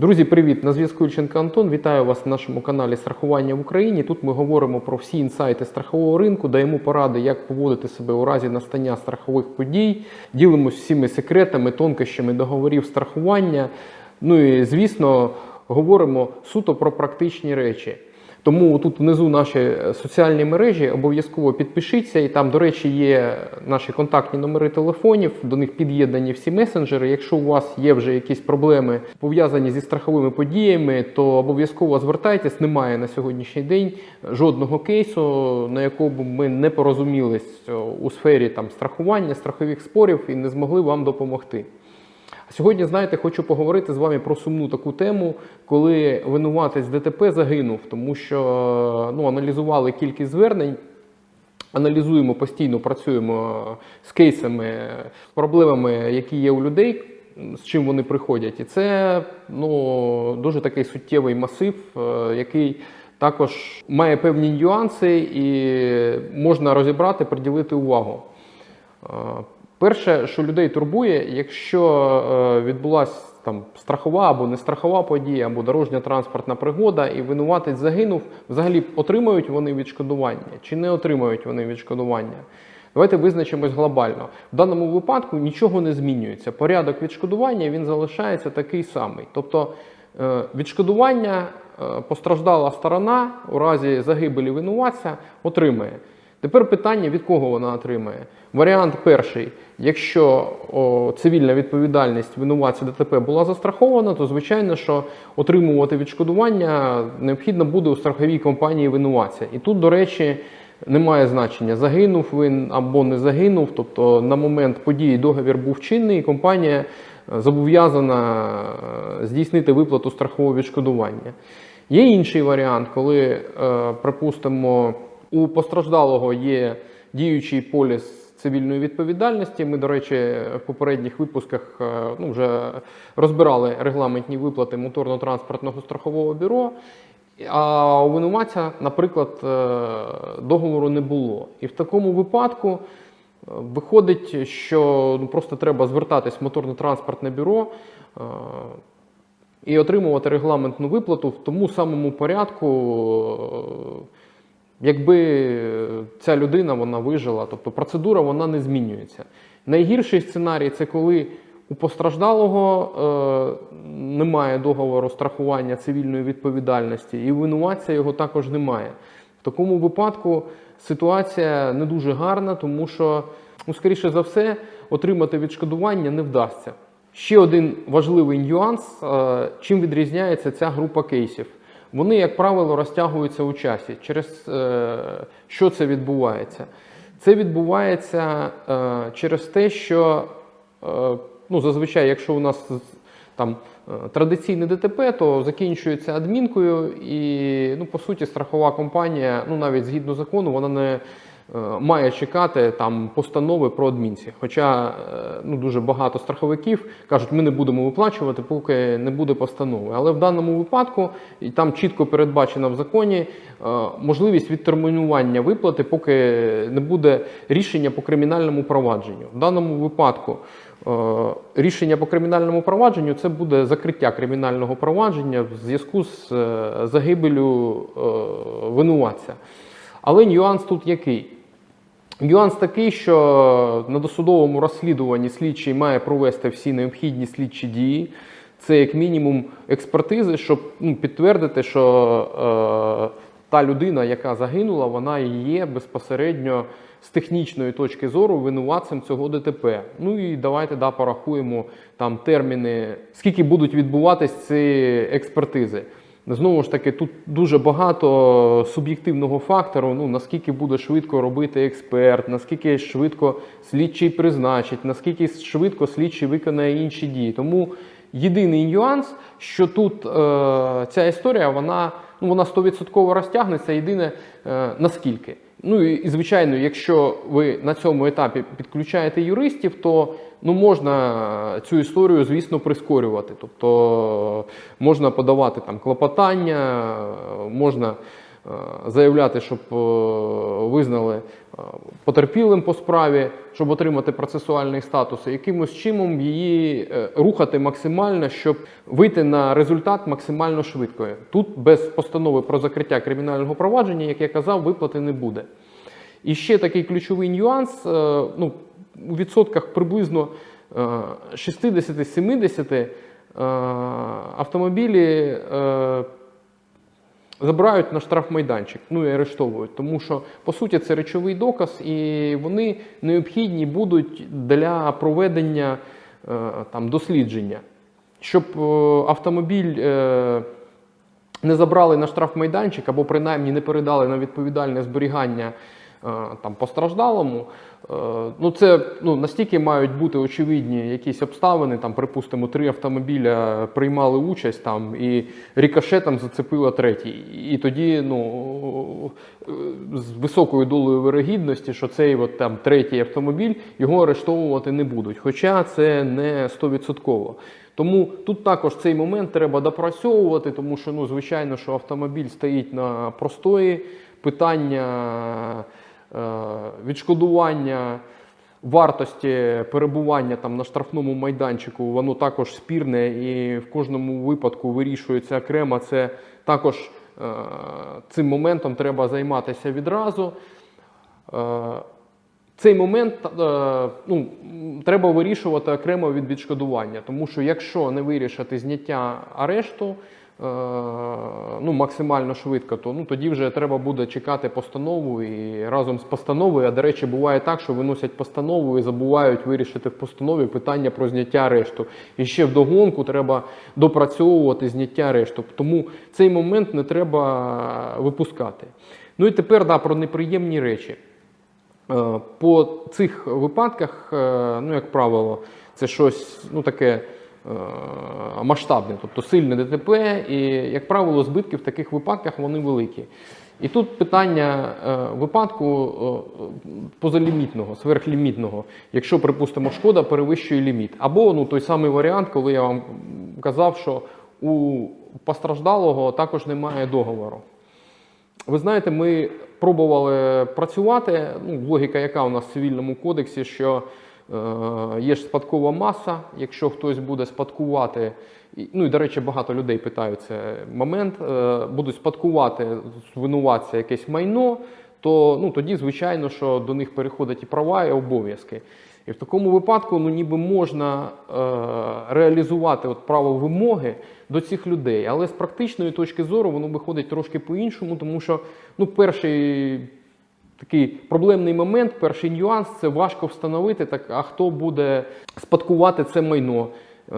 Друзі, привіт! На зв'язку Ільченко Антон. Вітаю вас на нашому каналі Страхування в Україні. Тут ми говоримо про всі інсайти страхового ринку, даємо поради, як поводити себе у разі настання страхових подій, ділимось всіми секретами, тонкощами договорів страхування. Ну і звісно, говоримо суто про практичні речі. Тому тут внизу наші е, соціальні мережі обов'язково підпишіться, і там, до речі, є наші контактні номери телефонів. До них під'єднані всі месенджери. Якщо у вас є вже якісь проблеми пов'язані зі страховими подіями, то обов'язково звертайтесь. Немає на сьогоднішній день жодного кейсу, на якому ми не порозумілись е, у сфері там страхування, страхових спорів і не змогли вам допомогти. Сьогодні, знаєте, хочу поговорити з вами про сумну таку тему, коли винуватець ДТП загинув, тому що ну, аналізували кількість звернень. Аналізуємо постійно, працюємо з кейсами, проблемами, які є у людей, з чим вони приходять. І це ну, дуже такий суттєвий масив, е, який також має певні нюанси і можна розібрати, приділити увагу. Перше, що людей турбує, якщо е, відбулася там страхова або не страхова подія, або дорожня транспортна пригода, і винуватець загинув, взагалі отримають вони відшкодування чи не отримають вони відшкодування. Давайте визначимось глобально. В даному випадку нічого не змінюється. Порядок відшкодування він залишається такий самий. Тобто е, відшкодування е, постраждала сторона у разі загибелі винуватця отримає. Тепер питання, від кого вона отримає. Варіант перший: якщо о, цивільна відповідальність винуватця ДТП була застрахована, то звичайно, що отримувати відшкодування необхідно буде у страховій компанії винуватця. І тут, до речі, немає значення, загинув він або не загинув. Тобто на момент події договір був чинний, і компанія е, зобов'язана е, здійснити виплату страхового відшкодування. Є інший варіант, коли, е, припустимо, у постраждалого є діючий поліс цивільної відповідальності. Ми, до речі, в попередніх випусках е, ну, вже розбирали регламентні виплати моторно-транспортного страхового бюро. А у винуватця, наприклад, е, договору не було. І в такому випадку е, виходить, що ну, просто треба звертатись в моторно-транспортне бюро і отримувати регламентну виплату в тому самому порядку, якби ця людина вона вижила. Тобто процедура вона не змінюється. Найгірший сценарій це коли у постраждалого е, немає договору страхування цивільної відповідальності, і винуватця його також немає. В такому випадку ситуація не дуже гарна, тому що, ну, скоріше за все, отримати відшкодування не вдасться. Ще один важливий нюанс, е, чим відрізняється ця група кейсів. Вони, як правило, розтягуються у часі. Через е, що це відбувається? Це відбувається е, через те, що е, ну, зазвичай, якщо у нас там традиційне ДТП, то закінчується адмінкою, і ну, по суті страхова компанія, ну навіть згідно закону, вона не має чекати там постанови про адмінці. Хоча е, ну, дуже багато страховиків кажуть, ми не будемо виплачувати, поки не буде постанови. Але в даному випадку і там чітко передбачена в законі е, можливість відтермінування виплати, поки не буде рішення по кримінальному провадженню. В даному випадку е, рішення по кримінальному провадженню це буде закриття кримінального провадження в зв'язку з е, загибелю е, винуватця. Але нюанс тут який? Нюанс такий, що на досудовому розслідуванні слідчий має провести всі необхідні слідчі дії. Це як мінімум експертизи, щоб ну, підтвердити, що е, та людина, яка загинула, вона і є безпосередньо з технічної точки зору винуватцем цього ДТП. Ну і давайте да, порахуємо там терміни, скільки будуть відбуватись ці експертизи. Знову ж таки, тут дуже багато суб'єктивного фактору. Ну наскільки буде швидко робити експерт, наскільки швидко слідчий призначить, наскільки швидко слідчий виконає інші дії. Тому єдиний нюанс, що тут е, ця історія, вона ну вона 100% розтягнеться. Єдине е, наскільки. Ну і, звичайно, якщо ви на цьому етапі підключаєте юристів, то ну можна цю історію, звісно, прискорювати. Тобто можна подавати там клопотання, можна е, заявляти, щоб е, визнали е, потерпілим по справі, щоб отримати процесуальний статус, і якимось чином її рухати максимально, щоб вийти на результат максимально швидко. Тут без постанови про закриття кримінального провадження, як я казав, виплати не буде. І ще такий ключовий нюанс: ну, у відсотках приблизно е, 60-70 е, автомобілі е, забирають на штрафмайданчик, ну і арештовують, тому що по суті це речовий доказ, і вони необхідні будуть для проведення е, там, дослідження. Щоб е, автомобіль е, не забрали на штрафмайданчик або принаймні не передали на відповідальне зберігання е, там, постраждалому. Е, Ну, це ну, настільки мають бути очевидні якісь обставини. Там, припустимо, три автомобіля приймали участь там, і рікошетом зацепило третій. І тоді ну, е, з високою долею вирогідності, що цей от, там, третій автомобіль його арештовувати не будуть. Хоча це не 100%. Тому тут також цей момент треба допрацьовувати, тому що, ну, звичайно, що автомобіль стоїть на простої питання е, відшкодування вартості перебування там на штрафному майданчику, воно також спірне і в кожному випадку вирішується окремо. Це також е, цим моментом треба займатися відразу. Е, цей момент е, ну, треба вирішувати окремо від відшкодування, тому що якщо не вирішити зняття арешту е, ну, максимально швидко, то ну, тоді вже треба буде чекати постанову і разом з постановою. А до речі, буває так, що виносять постанову і забувають вирішити в постанові питання про зняття арешту. І ще вдогонку треба допрацьовувати зняття арешту. Тому цей момент не треба випускати. Ну і тепер да, про неприємні речі. Е, По цих випадках, е, ну, як правило, це щось ну, таке е, масштабне, тобто сильне ДТП, і, як правило, збитки в таких випадках вони великі. І тут питання е, випадку е, позалімітного, сверхлімітного, якщо, припустимо, шкода перевищує ліміт. Або ну, той самий варіант, коли я вам казав, що у постраждалого також немає договору. Ви знаєте, ми пробували працювати. Ну, логіка, яка у нас в цивільному кодексі, що е, є ж спадкова маса. Якщо хтось буде спадкувати, ну і до речі, багато людей питають цей момент, е, будуть спадкувати з винуватця якесь майно, то ну, тоді, звичайно, що до них переходять і права, і обов'язки. І в такому випадку ну, ніби можна е, реалізувати от право вимоги до цих людей. Але з практичної точки зору воно виходить трошки по-іншому, тому що ну, перший такий проблемний момент, перший нюанс це важко встановити, так, а хто буде спадкувати це майно. Е,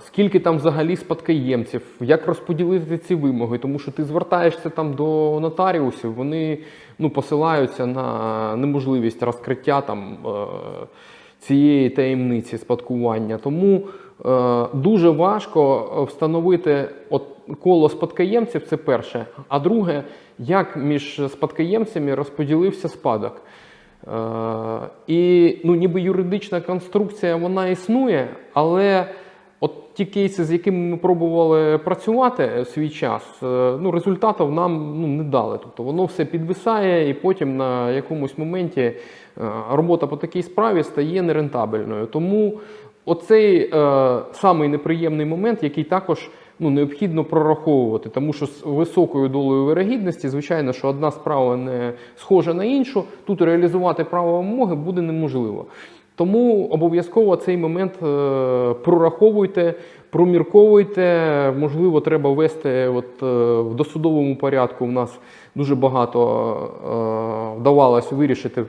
Скільки там взагалі спадкоємців, як розподілити ці вимоги, тому що ти звертаєшся там до нотаріусів, вони ну, посилаються на неможливість розкриття там, е, цієї таємниці спадкування. Тому дуже важко е, встановити от коло спадкоємців, це перше. А друге, як між спадкоємцями розподілився спадок. Е, і ну, ніби юридична конструкція вона існує, але от ті кейси, з якими ми пробували працювати свій час, е, ну, результатів нам ну, не дали. Тобто воно все підвисає, і потім на якомусь моменті е, робота по такій справі стає нерентабельною. Тому оцей е, самий неприємний момент, який також ну, необхідно прораховувати, тому що з високою долею вирогідності, звичайно, що одна справа не схожа на іншу, тут реалізувати право вимоги буде неможливо. Тому обов'язково цей момент е, прораховуйте, промірковуйте. Можливо, треба ввести от, е, в досудовому порядку. У нас дуже багато е, вдавалось вирішити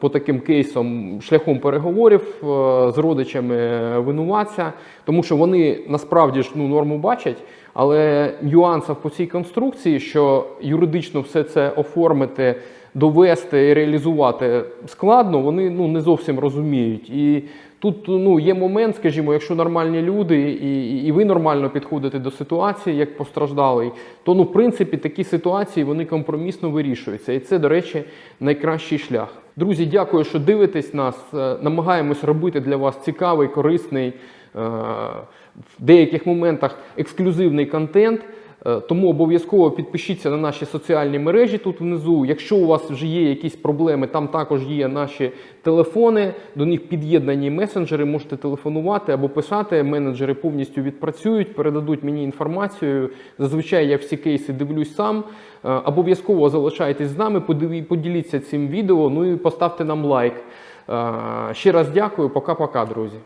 по таким кейсам шляхом переговорів е, з родичами винуватця, тому що вони насправді ж ну, норму бачать, але нюансів по цій конструкції, що юридично все це оформити, довести і реалізувати складно, вони ну, не зовсім розуміють. І тут ну, є момент, скажімо, якщо нормальні люди, і, і ви нормально підходите до ситуації, як постраждалий, то ну, в принципі такі ситуації вони компромісно вирішуються. І це, до речі, найкращий шлях. Друзі, дякую, що дивитесь нас. Е, Намагаємось робити для вас цікавий, корисний, е, в деяких моментах ексклюзивний контент. Е, Тому обов'язково підпишіться на наші соціальні мережі тут внизу. Якщо у вас вже є якісь проблеми, там також є наші телефони, до них під'єднані месенджери, можете телефонувати або писати. Менеджери повністю відпрацюють, передадуть мені інформацію. Зазвичай я всі кейси дивлюсь сам. Е, Обов'язково залишайтесь з нами, поділіться цим відео, ну і поставте нам лайк. Е, Ще раз дякую, пока-пока, друзі.